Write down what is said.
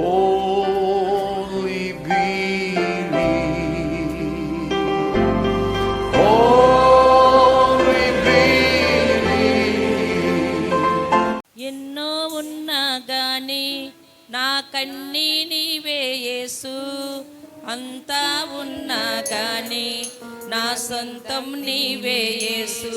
Only believe. ఎన్నో ఉన్నా గాని నాకన్నీ నీవే యేసు. అంతా ఉన్నా కానీ నా సొంతం నీవే యేసు.